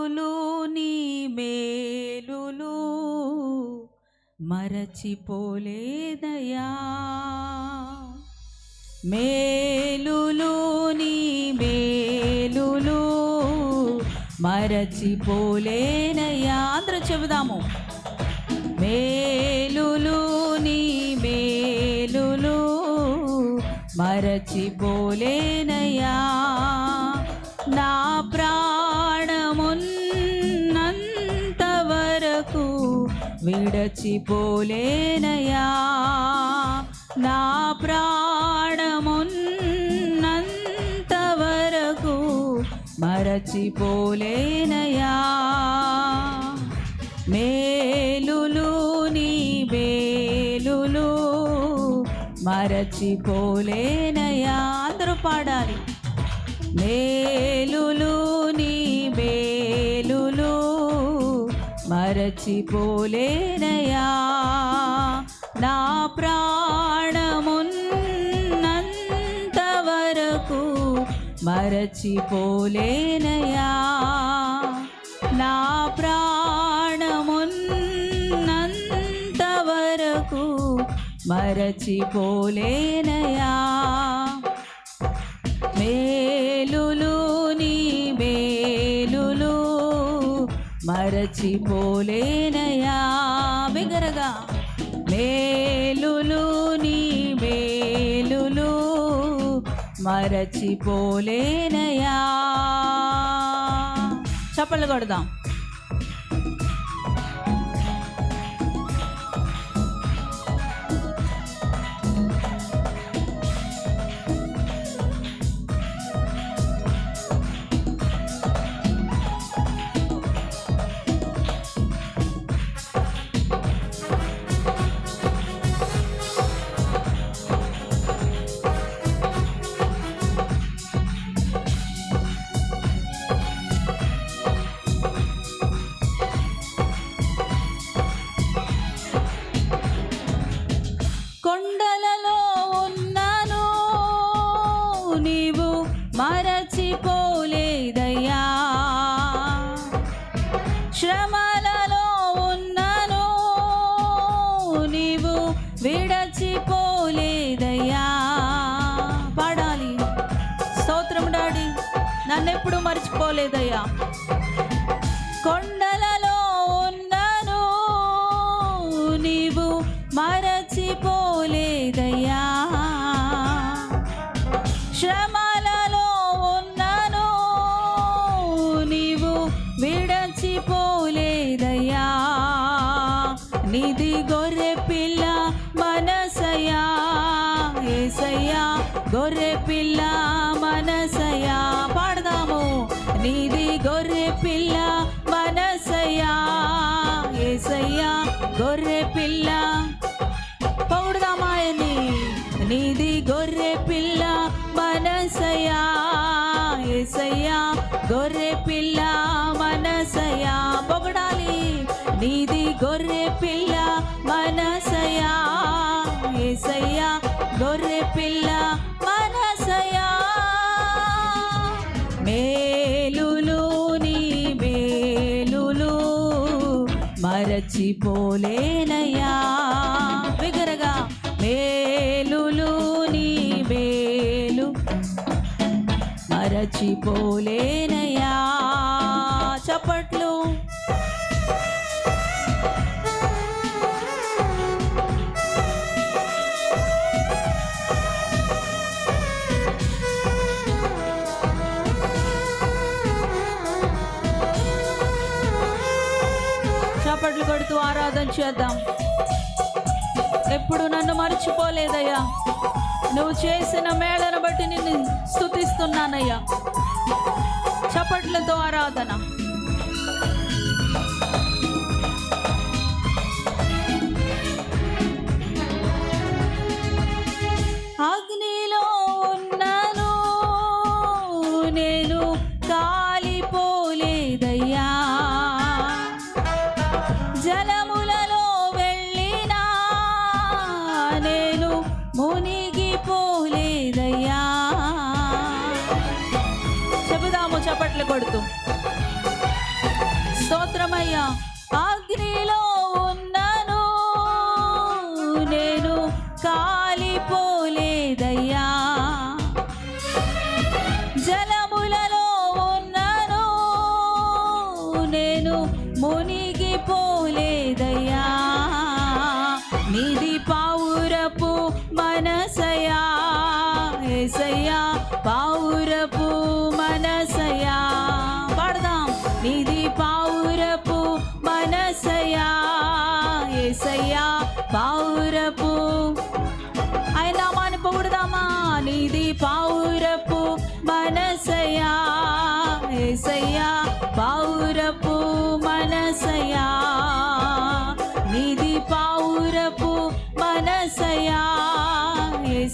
మేలులు నీ మేలులు మరచిపోలేదయా? మేలులు నీ మేలులు మరచిపోలేనయా? అందరూ చెబుదాము. మేలులు నీ మేలులు మరచిపోలేనయా? విడచిపోలేనయా? నా ప్రాణమున్నంత వరకు మరచిపోలేనయా? మేలులు నీ వేలులు మరచిపోలేనయా? అందరూ పాడాలి. మేలులు నీ మరచిపోలేనయా నా ప్రాణమున్నంత వరకు మరచిపోలేనయా నా ప్రాణమున్నంత వరకు మరచిపోలేనయా మే మరచిపోలేనయా? బిగరగా. మేలులు నీ మేలులు మరచిపోలేనయా? చప్పలు కొడదాం. మర్చిపోలేదయ్యా మరచిపోలేనయా చప్పట్లు. చప్పట్లు కొడుతూ ఆరాధన చేద్దాం. ఎప్పుడు నన్ను మర్చిపోలేదయ్యా. నువ్వు చేసిన మేళను బట్టి నిన్ను స్తుతిస్తున్నానయ్యా. చప్పట్లతో ఆరాధన.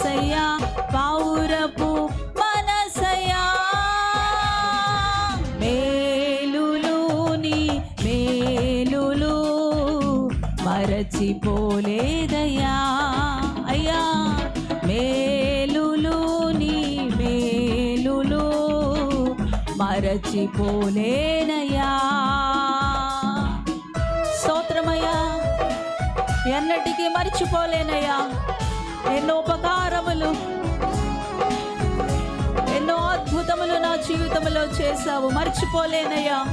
మనసయ్యా పావురపు మనసయ్యా. మేలులోని మేలులు మరచిపోలేదయ్యా. అయ్యా మేలులోని మేలులు మరచిపోలేనయ్యా ఎన్నటికీ మర్చిపోలేనయ్యా. ఎన్నో ఉపకారములు ఎన్నో అద్భుతములు నా జీవితంలో చేశావు. మర్చిపోలేనయ్యా.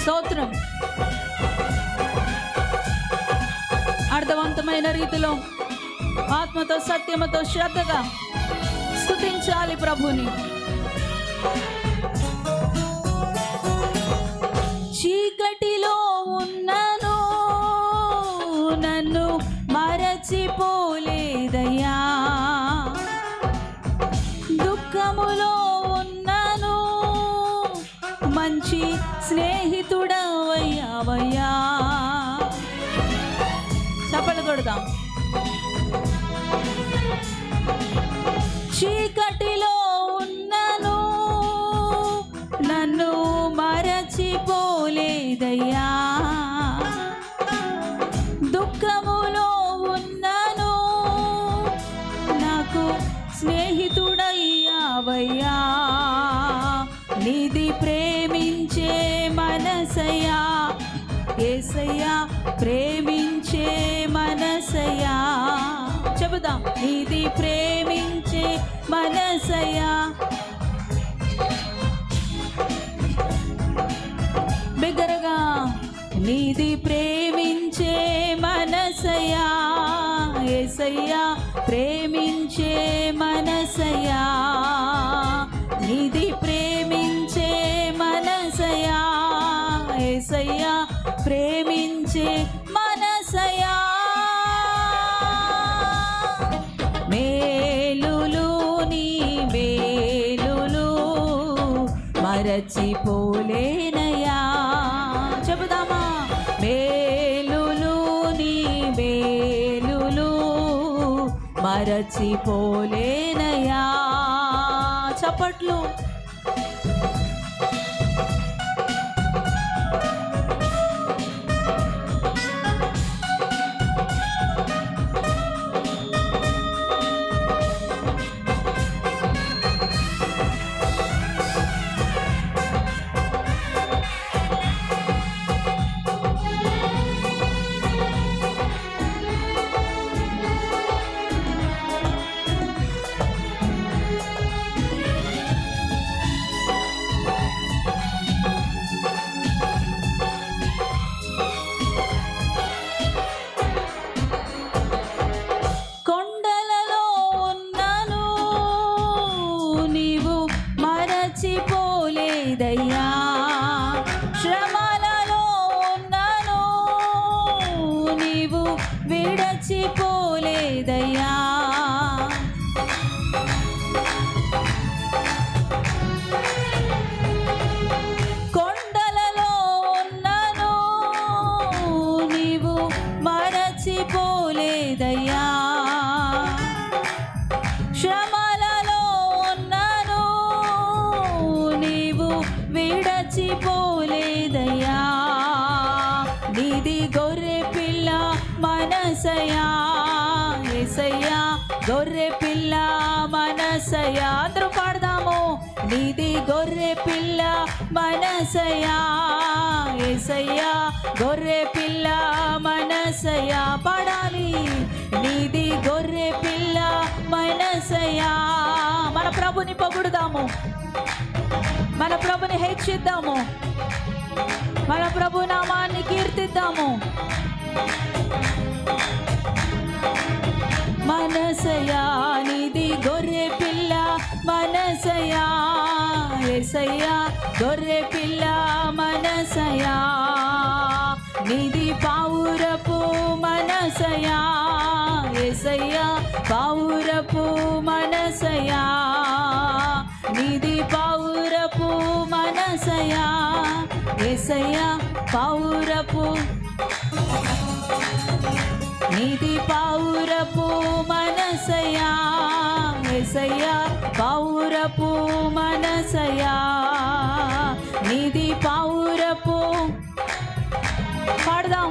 స్తోత్రం. అర్థవంతమైన రీతిలో ఆత్మతో సత్యముతో శ్రద్ధగా స్థుతించాలి ప్రభుని. చప్పలు కొడదాం. చీకటి நீதி మరచిపోలేనయా చప్పట్లు పోలేదయ్యా నీది గొర్రె పిల్ల మనసయా ఎసయ్యా గొర్రె పిల్ల మనసయా అందరూ పాడదాము నీది గొర్రె పిల్ల మనసయా ఎసయ్యా గొర్రె పిల్ల మనసయా పాడాలి నీది గొర్రె పిల్ల మనసయా మన ప్రభుని పొగుడుదాము మన ప్రభుని హెచ్చిద్దాము. మన ప్రభు నామాన్ని కీర్తిద్దాము. ఎసయ్యా పావురపు నీది పౌరపు మనసయా ఎసయ్యా పౌరపు మనసయా నీది పౌరపు పాడదాం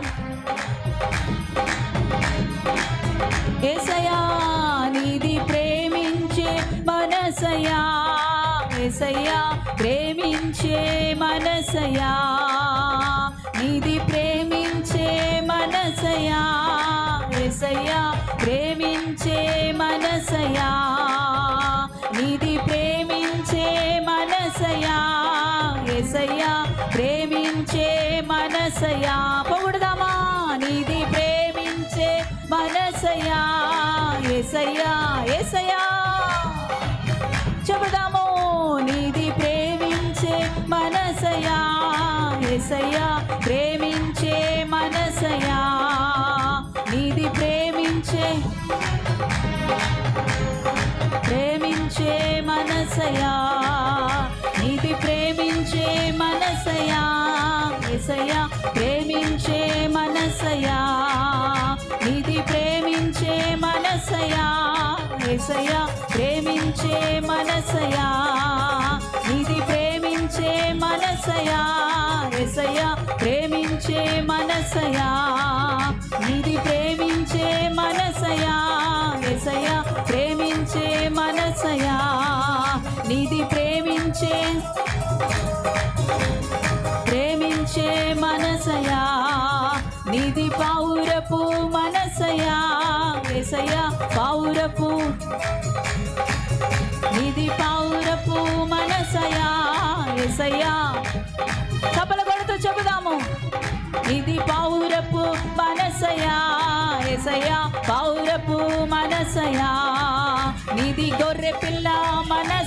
ఏసయ్యా ఏసయ్యా. చెబుదాము ప్రేమించే మనసయా నిధి ప్రేమించే మనసయా ఎసయా ప్రేమించే మనసయా నిధి ప్రేమించే ప్రేమించే మనసయా నిధి పౌరపు మనసయా ఎసయా పౌరపు నిధి పౌరపు మనసయా ఎసయా కపల చెబుదాము. ఇది పౌరపు మనసయా ఎసయా పౌరపు మనసయా నిది గొర్రె పిల్ల మనసయా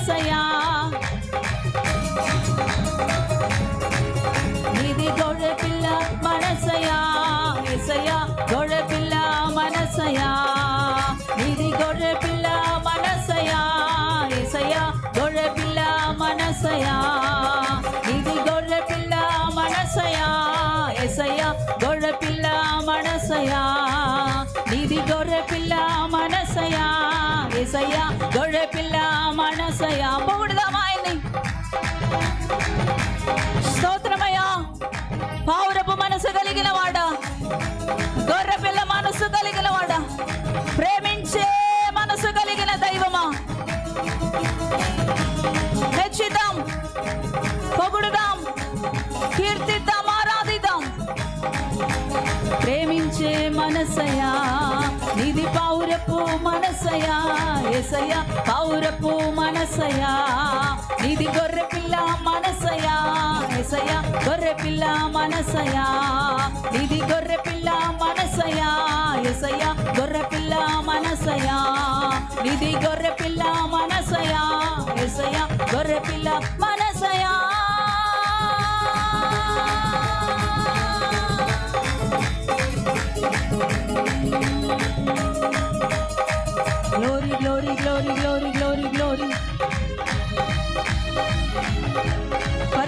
ఎసయ్యా గొర్రె పిల్ల మనసయా పొగుడుదామా ఆయన్ని. స్తోత్రమయ్యా. పౌరపు మనసు కలిగిన వాడ. గొర్రె పిల్ల మనసు కలిగిన వాడ. ప్రేమించే మనసు కలిగిన దైవమా. హెచ్చిద్దాం పొగుడుదాం కీర్తిద్దాం ఆరాధిద్దాం. ప్రేమించే మనసయా పౌరపు మనసయా ఎసయ్యా పౌరపు మనసయా నిధి గొర్రె పిల్ల మనసయా ఎసయ్యా గొర్రె పిల్ల మనసయా నిధి గొర్రె పిల్ల మనసయా ఎసయ్యా గొర్రె పిల్ల మనసయా ఇది గొర్రె పిల్ల మనసయా ఎసయ్యా గొర్రె పిల్ల మనసయా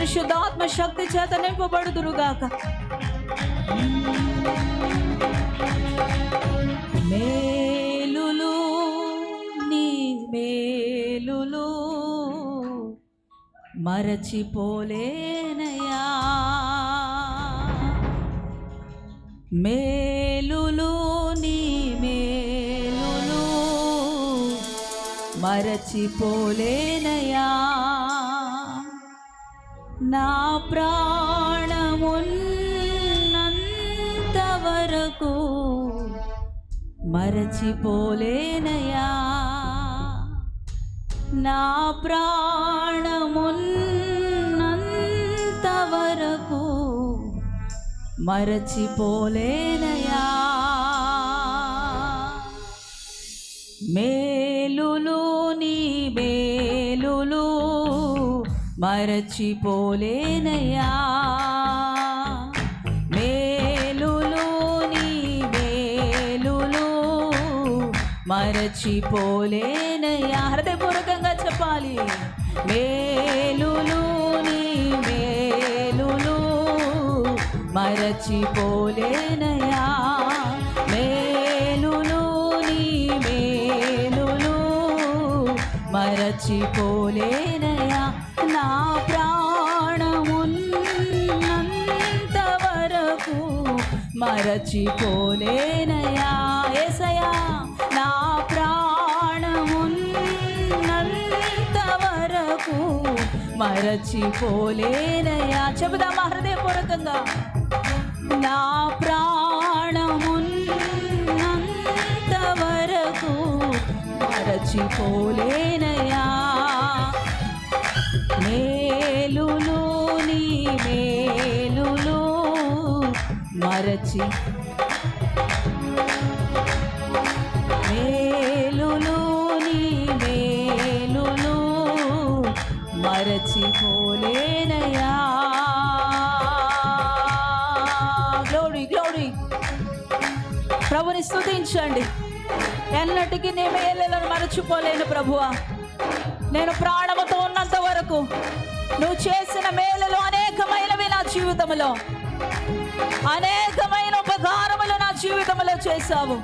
పరిశుద్ధాత్మ శక్తి చేత నింపబడుదురుగాక. మేలులు నీ మేలులు మరచిపోలేనయా. మేలులు నీ మేలులు మరచిపోలేనయా. నా ప్రాణమున్నంత వరకు మరచిపోలేనయా? నా ప్రాణమున్నంత వరకు మరచిపోలేనయా? మేలులు నీ మేలులు మరచిపోలేనయ్యా. మేలులు నీ మేలులు మరచిపోలేనయా హృదయపూర్వకంగా చెప్పాలి. మేలులు నీ మేలులు మరచిపోలేనయ్యా. మేలులు నీ మేలులు మరచిపోలేనయా నా ప్రాణమున్నంత వరకు మరచిపోలేనయా ఏసయా నా ప్రాణమున్నంత వరకు మరచిపోలేనయా. చెబుదామా హృదయపూర్వకంగా. నా ప్రాణమున్నంత వరకు మరచిపోలేనయా. మేలులు నీ మేలులు మరచి మేలులు నీ మేలులు మరచిపోలేనయా గ్లోరీ గ్లోరీ ప్రభుని స్థుతించండి ఎన్నటికీ నీ మేలులను మరచిపోలేను ప్రభువా. నేను ప్రాణముతో ఉన్నంత వరకు నువ్వు చేసిన మేలులు అనేకమైనవి నా జీవితంలో. అనేకమైన ఉపకారములు నా జీవితంలో చేశావు.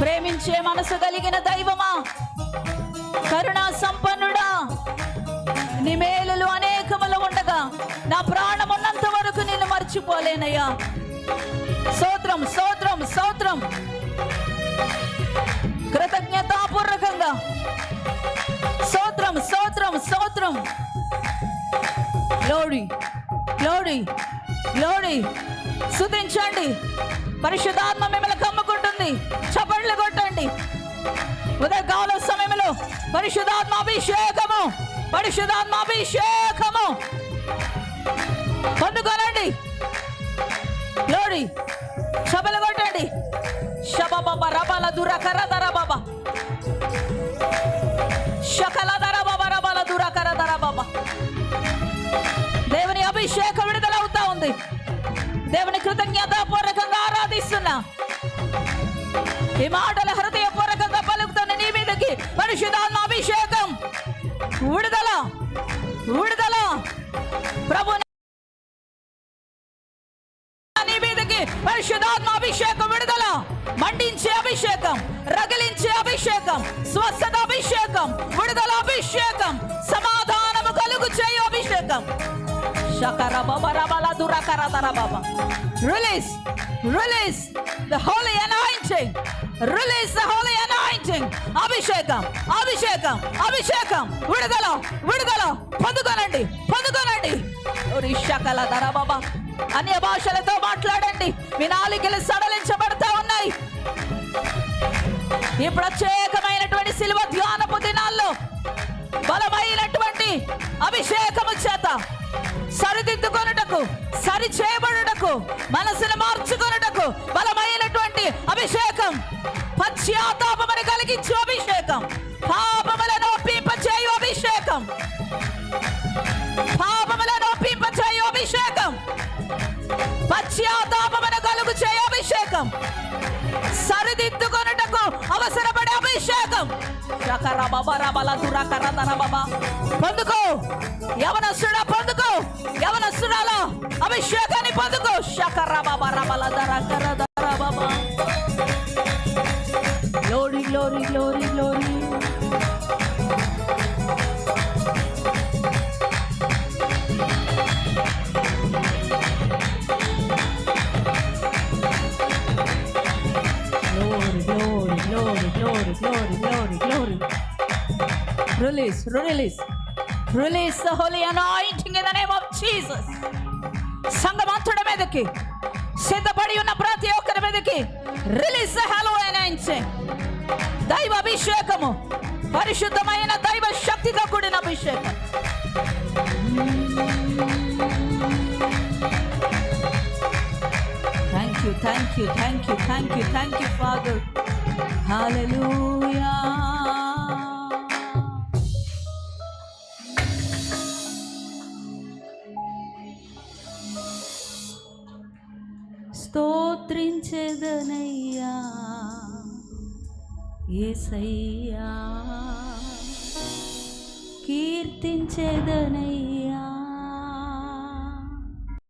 ప్రేమించే మనసు కలిగిన దైవమా? కరుణా సంపన్నుడా? నీ మేలులు అనేకములు ఉండగా నా ప్రాణం ఉన్నంత వరకు నేను మర్చిపోలేనయ్యా. సోత్రం సోత్రం సోత్రం కృతజ్ఞతాపూర్వకంగా సోత్రం సోత్రం సోత్రం లోడి లోడి లోడి సుధించండి పరిశుద్ధాత్మ మిమ్మల్ని కమ్ముకుంటుంది. చపళ్ళు కొట్టండి. ఉదయకాల సమయంలో పరిశుద్ధాత్మ అభిషేకము పరిశుద్ధాత్మ అభిషేకము. పొందుకోనండి గ్లోరీ చపలు కొట్టండి. శబబబ రబల దురకర దర బాబా శకల దురకర దర బాబా దేవుని అభిషేకం విడుదలవుతా ఉంది. దేవుని కృతజ్ఞతాపూర్వకంగా ఆరాధిస్తున్నా. ఈ మాటల హృదయపూర్వకంగా పలుకుతున్న నీ మీదకి పరిశుధాత్మ అభిషేకం. విడుదల విడుదల. ప్రభు నీ మీదకి పరిశుధాత్మ అభిషేకం విడుదల. మండించే అభిషేకం రగిలించే అభిషేకం స్వస్థత అభిషేకం విడుదల అభిషేకం సమాధానము కలుగు చేయు అభిషేకం. శకర బాబా రబల దురకర తర బాబా release release the holy anointing release the holy anointing అభిషేకం అభిషేకం అభిషేకం. విడుదల విడుదల. పొందుకోనండి పొందుకోనండి. ఓరి శకల బాబా అన్య భాషలతో మాట్లాడండి. మీ నాలుకలు సడలించబడతా ఉన్నాయి. ఇప్పుడు వచ్చే సరిదిద్దుకొనుటకు సరి చేయబడుటకు మనసును మార్చుకొనుటకు బలమైనటువంటి అభిషేకం. పశ్చాత్తాపమని కలిగించు అభిషేకం. పాపములను ఒప్పింపచేయు అభిషేకం. పాపములను ఒప్పింపచేయు అభిషేకం. పశ్చాత్తాపమును కలుగు చేయు అభిషేకం. సరిదిద్దుకొనుటకు అవసరపడే అభిషేకం. రకర బబ రబల దురకర దర బబ రబల దరకర దర బబ glory glory glory glory glory glory glory, glory, glory, glory, glory. Release, release, release the holy anointing in the name of Jesus. సంగమంతుడి మీదకి సిద్ధపడి ఉన్న ప్రతి ఒక్కరి మీదకి రిలీజ్ హలో anointing. దైవ అభిషేకము పరిశుద్ధమైన దైవ శక్తితో కూడిన అభిషేకం thank you thank you thank you thank you thank you father hallelujah స్తోత్రించేదనయ్యా Yesayya కీర్తించేదనయ్యా.